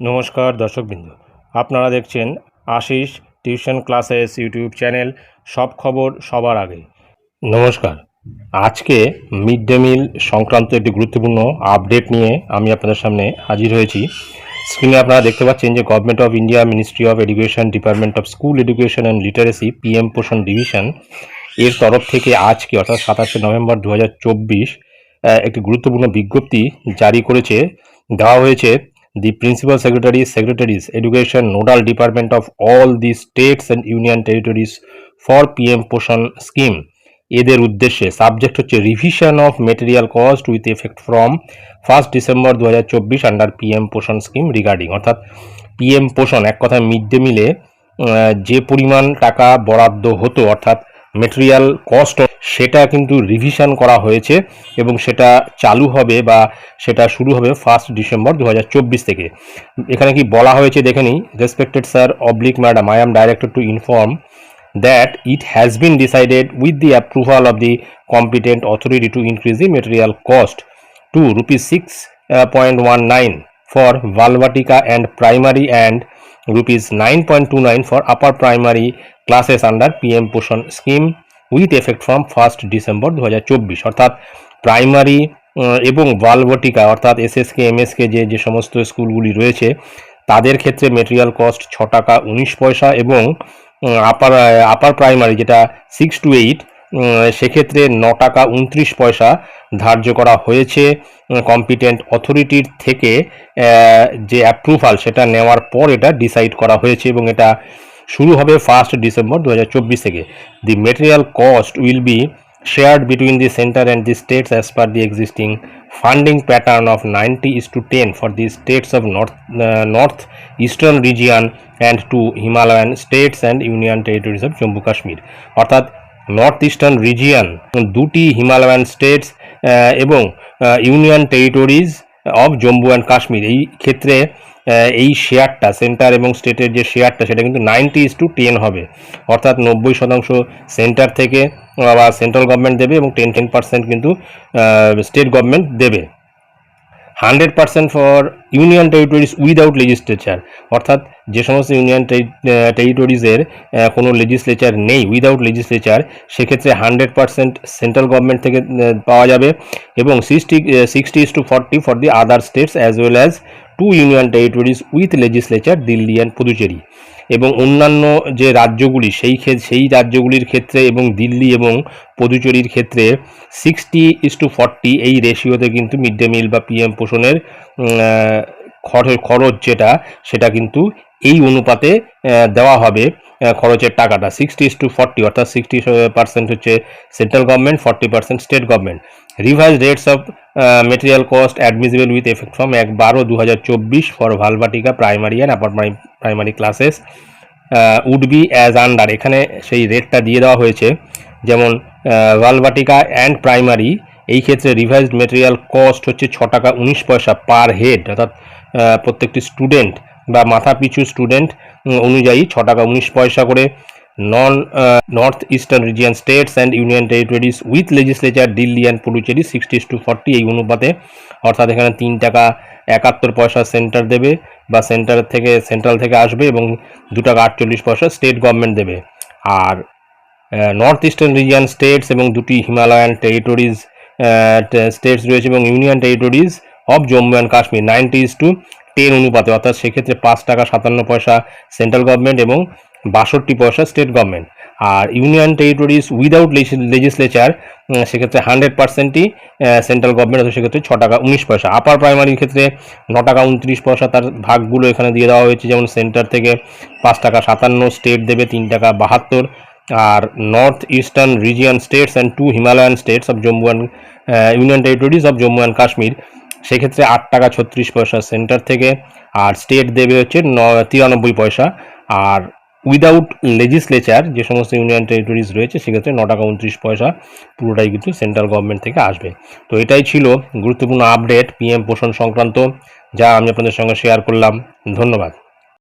নমস্কার দর্শকবৃন্দ। আপনারা দেখছেন Ashis tuition classes YouTube channel, সব খবর সবার আগে। নমস্কার। আজকে মিড ডে মিল সংক্রান্ত একটি গুরুত্বপূর্ণ আপডেট নিয়ে আমি আপনাদের সামনে হাজির হয়েছি। স্ক্রিনে আপনারা দেখতে পাচ্ছেন যে government of India ministry of education department of school education and literacy PM Poshan division এর তরফ থেকে আজকে, অর্থাৎ সাতাশে নভেম্বর দু হাজার চব্বিশ একটি গুরুত্বপূর্ণ বিজ্ঞপ্তি জারি করেছে। দেওয়া হয়েছে the principal secretaries secretaries education, nodal department of all the states and union territories for pm Poshan scheme এদের উদ্দেশ্যে সাবজেক্ট হচ্ছে revision of material cost with effect from first December দু হাজার চব্বিশ under PM Poshan scheme regarding অর্থাৎ PM Poshan এক কথায় mid day মিলে যে পরিমাণ টাকা বরাদ্দ হতো, অর্থাৎ মেটেরিয়াল কস্ট সেটা কিন্তু রিভিশন করা হয়েছে এবং সেটা চালু হবে বা সেটা শুরু হবে ফার্স্ট ডিসেম্বর দু হাজার চব্বিশ থেকে এখানে কি বলা হয়েছে দেখে নিই respected sir oblique madam I am directed to inform that it has been decided with the approval of the competent authority to increase the material cost to rupees 6.19 for Valvatica and primary and rupees 9.29 for upper primary classes under PM Poshan scheme with effect from 1st December 2024 অর্থাৎ primary এবং ভালভটিকা অর্থাৎ SSK MSK যে যে সমস্ত স্কুলগুলি রয়েছে, তাদের ক্ষেত্রে মেটেরিয়াল কস্ট ছ টাকা উনিশ পয়সা এবং আপার আপার প্রাইমারি যেটা সিক্স টু এইট সেক্ষেত্রে ন টাকা উনত্রিশ পয়সা ধার্য করা হয়েছে কম্পিটেন্ট অথরিটির থেকে যে অ্যাপ্রুভাল সেটা নেওয়ার পর এটা ডিসাইড করা হয়েছে এবং এটা শুরু হবে ফার্স্ট ডিসেম্বর দু হাজার চব্বিশ থেকে the material cost will be between the center and the states as per the existing funding pattern of 90 is to 10 for the states of north uh, north eastern region and to himalayan states and union territories of jammu kashmir অর্থাৎ north eastern region দুটি Himalayan states এবং union territories of Jammu and Kashmir এই ক্ষেত্রে এই শেয়ারটা centre এবং স্টেটের যে শেয়ারটা সেটা কিন্তু নাইনটি ইস টু টেন হবে। অর্থাৎ নব্বই শতাংশ সেন্টার থেকে বা সেন্ট্রাল গভর্নমেন্ট দেবে এবং টেন টেন পার্সেন্ট কিন্তু স্টেট গভর্নমেন্ট দেবে। Hundred percent for union territories without legislature অর্থাৎ যে সমস্ত ইউনিয়ন টেরিটরিজের কোনো লেজিসলেচার নেই উইদাউট লেজিসলেচার সেক্ষেত্রে হান্ড্রেড পার্সেন্ট সেন্ট্রাল গভর্নমেন্ট থেকে পাওয়া যাবে এবং sixty sixty is to forty for the other states as well as to union territories with legislature Delhi and Puducherry এবং অন্যান্য যে রাজ্যগুলি, সেই সেই রাজ্যগুলির ক্ষেত্রে এবং দিল্লি এবং পদুচেরির ক্ষেত্রে সিক্সটি ইস টু ফর্টি এই রেশিওতে কিন্তু মিড ডে মিল বা পিএম পোষণের আহ, খরচ যেটা সেটা কিন্তু এই অনুপাতে দেওয়া হবে খরচের টাকাটা। সিক্সটি টু ফর্টি অর্থাৎ সিক্সটি পার্সেন্ট হচ্ছে central government forty percent state government revise rates of material cost admissible with effect from এক বারো দু হাজার চব্বিশ for Balvatika primary and upper primary classes would be as under এখানে সেই রেটটা দিয়ে দেওয়া হয়েছে। যেমন ভালভাটিকা অ্যান্ড প্রাইমারি এই ক্ষেত্রে রিভাইজড মেটেরিয়াল কস্ট হচ্ছে ছ টাকা উনিশ পয়সা পার হেড অর্থাৎ প্রত্যেকটি স্টুডেন্ট বা মাথা পিছু স্টুডেন্ট অনুযায়ী ছ টাকা উনিশ পয়সা করে non north eastern region states and union territories with legislature Delhi and Puducherry sixty to forty এই অনুপাতে। অর্থাৎ এখানে তিন টাকা একাত্তর পয়সা সেন্টার দেবে বা সেন্টার থেকে সেন্ট্রাল থেকে আসবে এবং দু টাকা আটচল্লিশ পয়সা স্টেট গভর্নমেন্ট দেবে। আর নর্থ ইস্টার্ন রিজিয়ন স্টেটস এবং দুটি হিমালয়ান টেরিটরিজ স্টেটস রয়েছে এবং union territories of Jammu and Kashmir ninety is to ten অনুপাতে, অর্থাৎ সেক্ষেত্রে পাঁচ টাকা সাতান্ন পয়সা সেন্ট্রাল গভর্নমেন্ট এবং বাষট্টি পয়সা স্টেট গভর্নমেন্ট আর ইউনিয়ন টেরিটরিজ উইদাউট লেজিসলেচার সেক্ষেত্রে হান্ড্রেড পার্সেন্টই সেন্ট্রাল গভর্নমেন্ট অথবা সেক্ষেত্রে ছ টাকা উনিশ পয়সা। আপার প্রাইমারির ক্ষেত্রে ন টাকা উনত্রিশ পয়সা তার ভাগগুলো এখানে দিয়ে দেওয়া হয়েছে, যেমন সেন্টার থেকে পাঁচ টাকা সাতান্ন স্টেট দেবে তিন টাকা বাহাত্তর। আর north eastern region states and two Himalayan states of Jammu and union territories of Jammu and Kashmir সেক্ষেত্রে আট টাকা ছত্রিশ পয়সা সেন্টার থেকে, আর স্টেট দেবে হচ্ছে ন, তিরানব্বই পয়সা। আর উইদাউট লেজিসলেচার যে সমস্ত ইউনিয়ন টেরিটরিজ রয়েছে, সেক্ষেত্রে ন টাকা উনত্রিশ পয়সা পুরোটাই কিন্তু সেন্ট্রাল গভর্নমেন্ট থেকে আসবে। তো এটাই ছিল গুরুত্বপূর্ণ আপডেট পিএম পোষণ সংক্রান্ত, যা আমি আপনাদের সঙ্গে শেয়ার করলাম। ধন্যবাদ।